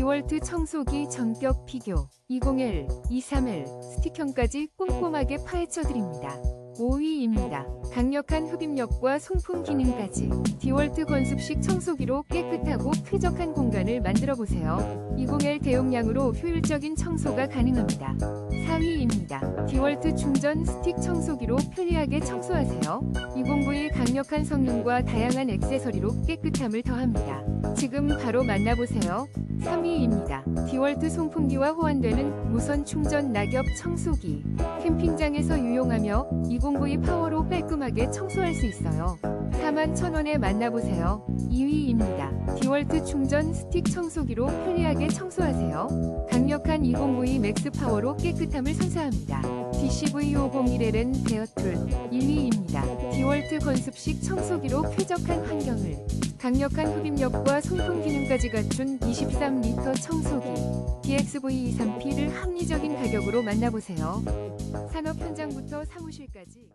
디월트 청소기 전격 비교 201, 231 스틱형까지 꼼꼼하게 파헤쳐 드립니다. 5위입니다. 강력한 흡입력과 송풍 기능까지 디월트 건습식 청소기로 깨끗하고 쾌적한 공간을 만들어 보세요. 201 대용량으로 효율적인 청소가 가능합니다. 4위입니다. 디월트 충전 스틱 청소기로 편리하게 청소하세요. 209의 강력한 성능과 다양한 액세서리로 깨끗함을 더합니다. 지금 바로 만나보세요. 3위입니다. 디월트 송풍기와 호환되는 무선 충전 낙엽 청소기. 캠핑장에서 유용하며 209의 파워로 깔끔하게 청소할 수 있어요. 4만 1,000원에 만나보세요. 2위입니다. 디월트 충전 스틱 청소기로 편리하게 청소하세요. 강력한 2092 맥스 파워로 깨끗함을 선사합니다. DCV501L은 베어툴 1위입니다. 디월트 건습식 청소기로 쾌적한 환경을 강력한 흡입력과 송풍 기능까지 갖춘 23리터 청소기 DXV23P를 합리적인 가격으로 만나보세요. 산업 현장부터 사무실까지